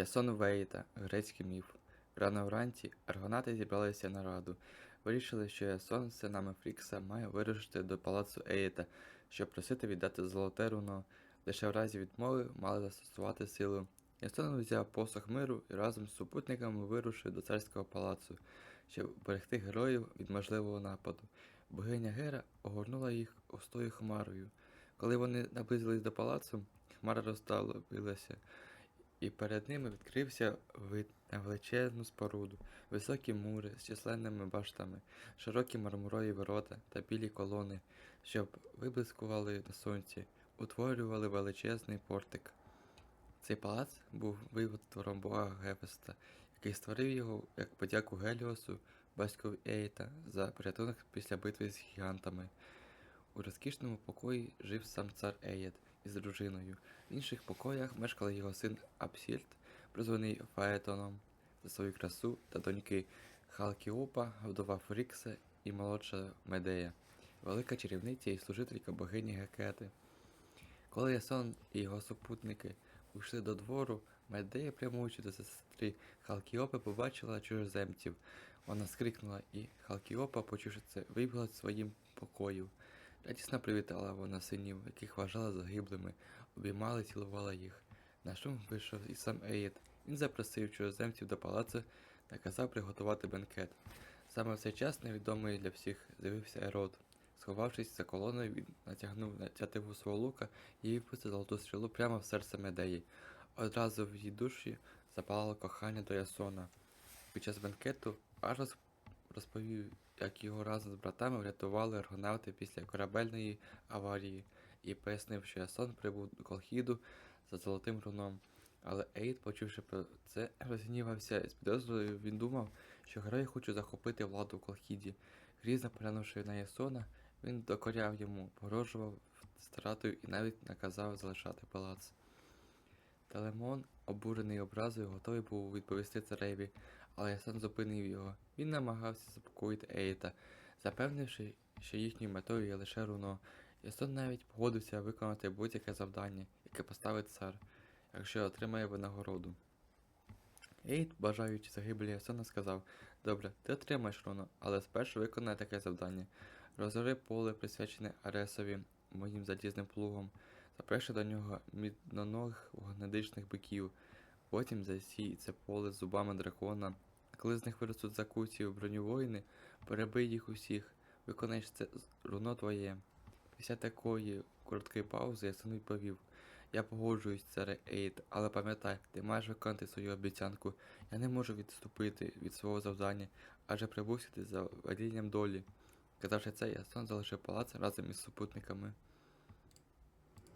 Ясон Вейта, грецький міф. Рано вранці аргонати зібралися на раду. Вирішили, що Ясон з синами Фрікса має вирушити до палацу Еїта, щоб просити віддати золоте руно. Лише в разі відмови мали застосувати силу. Ясон взяв посох миру і разом з супутниками вирушив до царського палацу, щоб берегти героїв від можливого нападу. Богиня Гера огорнула їх густою хмарою. Коли вони наблизились до палацу, хмара розталилася, і перед ними відкрився вид на величезну споруду, високі мури з численними баштами, широкі мармурові ворота та білі колони, що виблискували на сонці, утворювали величезний портик. Цей палац був витвором бога Гефеста, який створив його як подяку Геліосу, батькові Ейта, за порятунок після битви з гігантами. У розкішному покої жив сам цар Еєд із дружиною. В інших покоях мешкали його син Апсільт, прозваний Фаетоном, за свою красу та доньки Халкіопа, вдова Фрікса і молодша Медея, велика чарівниця і служителька богині Гекети. Коли Ясон і його супутники увійшли до двору, Медея, прямуючи до сестри Халкіопи, побачила чужоземців. Вона скрикнула, і Халкіопа, почувши це, вибігла з своїм покою. Радісно привітала вона синів, яких вважала загиблими, обіймала і цілувала їх. На шум вийшов і сам Еїд. Він запросив чужоземців до палацу та казав приготувати бенкет. Саме в цей час невідомий для всіх з'явився Ерод. Сховавшись за колоною, він натягнув на тятиву свого лука і випустив золоту стрілу прямо в серце Медеї. Одразу в її душі запалало кохання до Ясона. Під час бенкету Арос розповів, як його разом з братами врятували аргонавти після корабельної аварії і пояснив, що Ясон прибув до Колхіду за золотим руном. Але Ейд, почувши про це, розгнівався з підозрою, він думав, що герої хочуть захопити владу в Колхіді. Грізно поглянувши на Ясона, він докоряв йому, погрожував стратою і навіть наказав залишати палац. Телемон, обурений образою, готовий був відповісти цареві, але Ясон зупинив його. Він намагався заспокоїти Ейта, запевнивши, що їхньою метою є лише руно. Ясон навіть погодився виконати будь-яке завдання, яке поставить цар, якщо отримає винагороду. Ейт, бажаючи загибелі Ясона, сказав: Добре, ти отримаєш руно, але спершу виконай таке завдання. Розори поле, присвячене Аресові, моїм залізним плугом, запрещи до нього мідноногих вогнедишних биків, потім засій це поле зубами дракона. Коли з них виростуть в броню воїни, перебий їх усіх, виконаєш це руно твоє. Після такої короткої паузи я сам відповів. Я погоджуюсь, царе Ейд, але пам'ятай, ти маєш виконати свою обіцянку. Я не можу відступити від свого завдання, адже прибув сюди за велінням долі. Казавши це, Ясон залишив палац разом із супутниками.